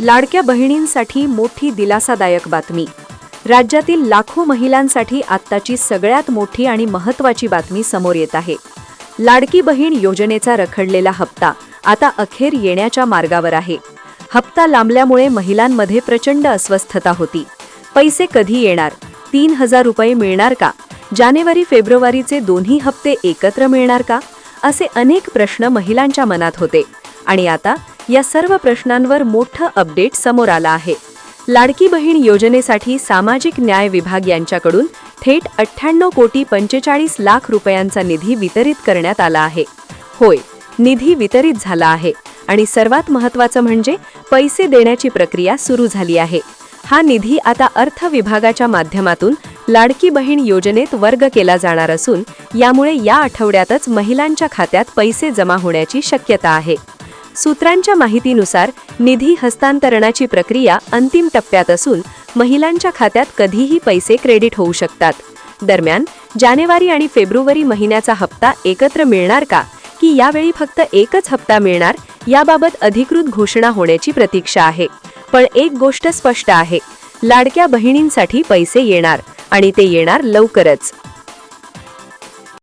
लाडक्या बहिणींसाठी मोठी दिलासादायक बातमी. राज्यातील लाखो महिलांसाठी आत्ताची सगळ्यात मोठी आणि महत्त्वाची बातमी समोर येत आहे. लाडकी बहीण योजनेचा रखडलेला हप्ता आता अखेर येण्याच्या मार्गावर आहे. हप्ता लांबल्यामुळे महिलांमध्ये प्रचंड अस्वस्थता होती. पैसे कधी येणार? तीन हजार रुपये मिळणार का? जानेवारी फेब्रुवारीचे दोन्ही हप्ते एकत्र मिळणार का? असे अनेक प्रश्न महिलांच्या मनात होते. आणि आता या सर्व प्रश्नांवर मोठं अपडेट समोर आलं आहे. लाडकी बहीण योजनेसाठी सामाजिक न्याय विभाग यांच्याकडून थेट अठ्ठ्याण्णव कोटी पंचेचाळीस लाख रुपयांचा निधी वितरित करण्यात आला आहे. होय निधी वितरित झाला आहे आणि सर्वात महत्त्वाचं म्हणजे पैसे देण्याची प्रक्रिया सुरू झाली आहे. हा निधी आता अर्थ विभागाच्या माध्यमातून लाडकी बहीण योजनेत वर्ग केला जाणार असून यामुळे या आठवड्यातच महिलांच्या खात्यात पैसे जमा होण्याची शक्यता आहे. सूत्रांच्या माहितीनुसार निधी हस्तांतरणाची प्रक्रिया अंतिम टप्प्यात असून महिलांच्या खात्यात कधीही पैसे क्रेडिट होऊ शकतात. दरम्यान जानेवारी आणि फेब्रुवारी महिन्याचा हप्ता एकत्र मिळणार का? की यावेळी फक्त एकच हप्ता मिळणार? याबाबत अधिकृत घोषणा होण्याची प्रतीक्षा आहे. पण एक गोष्ट स्पष्ट आहे. लाडक्या बहिणींसाठी पैसे येणार आणि ते येणार लवकरच.